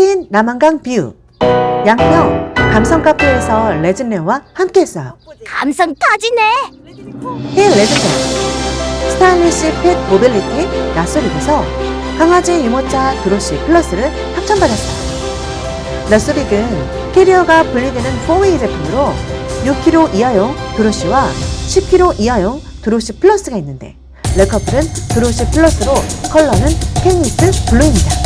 탁 트인 남한강 뷰 양평 감성 카페에서 레진레와 함께했어요. 감성 터지네. 힐 레진레 스타일리시 펫 모빌리티 나소릭에서 강아지 유모차 드로시 플러스를 협찬받았어요. 나소릭은 캐리어가 분리되는 4웨이 제품으로 6kg 이하용 드로시와 10kg 이하용 드로시 플러스가 있는데 레커플은 드로시 플러스로 컬러는 캔니스 블루입니다.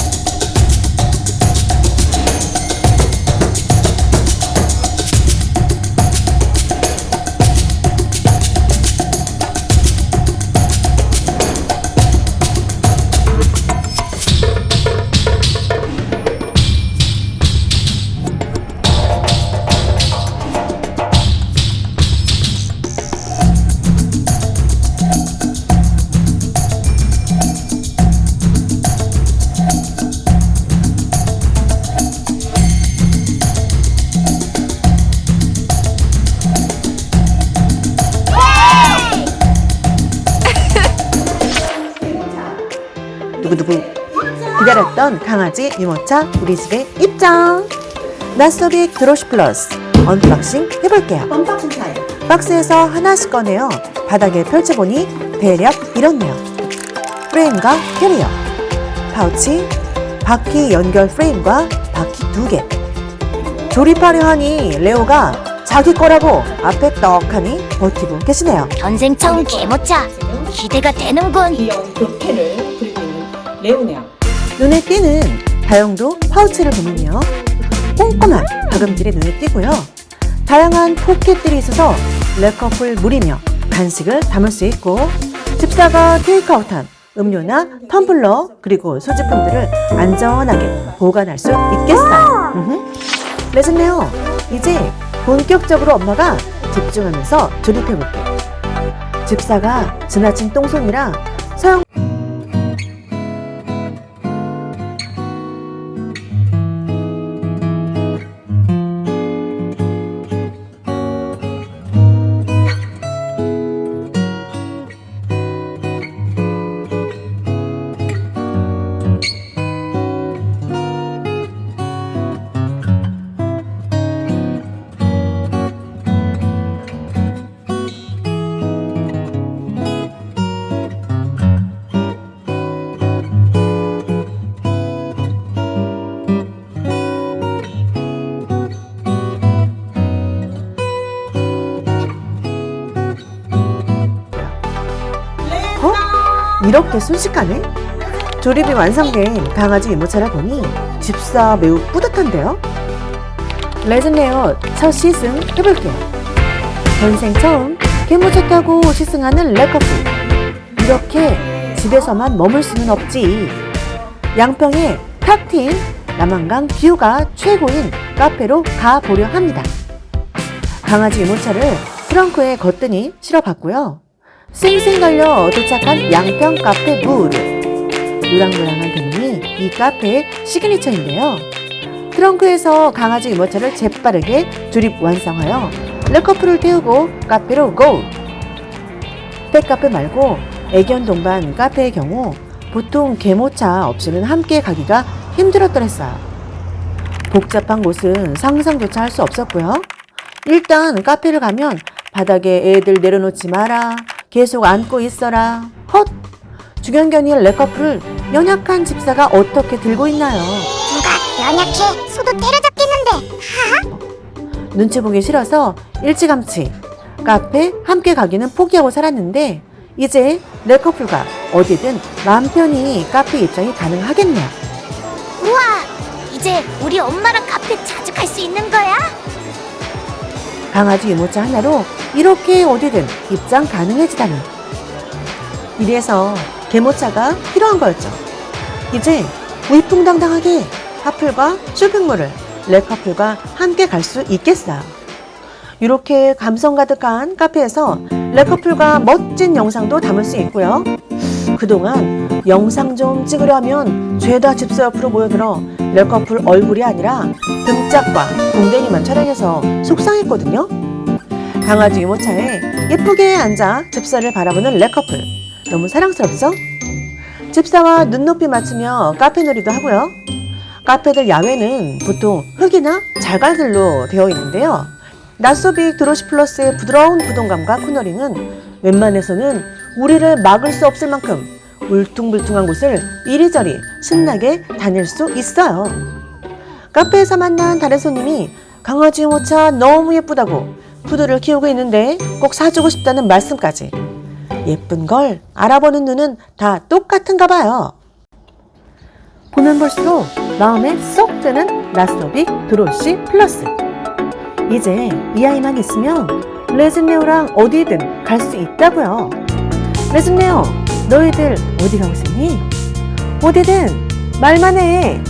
두구두구 기다렸던 강아지 유모차 우리 집에 입장 나소빅 드로시 플러스 언박싱 해볼게요 언박싱 타임. 박스에서 하나씩 꺼내어 바닥에 펼쳐보니 대략 이렇네요 프레임과 캐리어 파우치 바퀴 연결 프레임과 바퀴 두개 조립하려 하니 레오가 자기 거라고 앞에 떡하니 버티고 계시네요 전생 처음 개모차. 기대가 되는군. 그리고 있는 레오네요. 눈에 띄는 다용도 파우치를 보면요. 꼼꼼한 박음질이 눈에 띄고요. 다양한 포켓들이 있어서 레커풀 물이며 간식을 담을 수 있고 집사가 테이크아웃한 음료나 텀블러 그리고 소지품들을 안전하게 보관할 수 있겠어요. 음흠. 레슨네요. 이제 본격적으로 엄마가 집중하면서 조립해볼게요. 집사가 지나친 똥손이라 이렇게 순식간에? 조립이 완성된 강아지 유모차를 보니 집사 매우 뿌듯한데요? 레전레어 첫 시승 해볼게요. 전생 처음 개모차 타고 시승하는 레커프. 이렇게 집에서만 머물 수는 없지. 양평의 탁트인 남한강 뷰가 최고인 카페로 가보려 합니다. 강아지 유모차를 트렁크에 거뜬히 실어봤고요. 쌩쌩 달려 도착한 양평 카페 무르. 노랑노랑한 대문이 이 카페의 시그니처인데요. 트렁크에서 강아지 유모차를 재빠르게 조립 완성하여 레커프를 태우고 카페로 고! 펫카페 말고 애견 동반 카페의 경우 보통 개모차 없이는 함께 가기가 힘들었더랬어요. 복잡한 곳은 상상조차 할 수 없었고요. 일단 카페를 가면 바닥에 애들 내려놓지 마라. 계속 안고 있어라. 헛! 주견견이의 레커프를 연약한 집사가 어떻게 들고 있나요? 누가 연약해. 소도 때려잡겠는데. 눈치 보기 싫어서 일찌감치 카페 함께 가기는 포기하고 살았는데 이제 레커플과 어디든 편히 카페 입장이 가능하겠네요. 우와. 이제 우리 엄마랑 카페 자주 갈 수 있는 거야? 강아지 유모차 하나로 이렇게 어디든 입장 가능해지다니. 이래서 개모차가 필요한 거였죠. 이제 위풍당당하게 커플과 쇼핑몰을 레커플과 함께 갈 수 있겠어요. 이렇게 감성 가득한 카페에서 레커플과 멋진 영상도 담을 수 있고요. 그동안 영상 좀 찍으려 하면 죄다 집사 옆으로 모여들어 레커플 얼굴이 아니라 등짝과 궁뎅이만 촬영해서 속상했거든요. 강아지 유모차에 예쁘게 앉아 집사를 바라보는 레커플. 너무 사랑스럽죠? 집사와 눈높이 맞추며 카페 놀이도 하고요. 카페들 야외는 보통 흙이나 자갈들로 되어 있는데요. 나소빅 드로시 플러스의 부드러운 부동감과 코너링은 웬만해서는 우리를 막을 수 없을 만큼 울퉁불퉁한 곳을 이리저리 신나게 다닐 수 있어요. 카페에서 만난 다른 손님이 강아지 모차 너무 예쁘다고 푸드를 키우고 있는데 꼭 사주고 싶다는 말씀까지. 예쁜 걸 알아보는 눈은 다 똑같은가 봐요. 보면 볼수록 마음에 쏙 드는 라스토빅 드로시 플러스. 이제 이 아이만 있으면 레즈네오랑 어디든 갈 수 있다고요. 레즈네오, 너희들 어디 가고 싶니? 어디든 말만 해.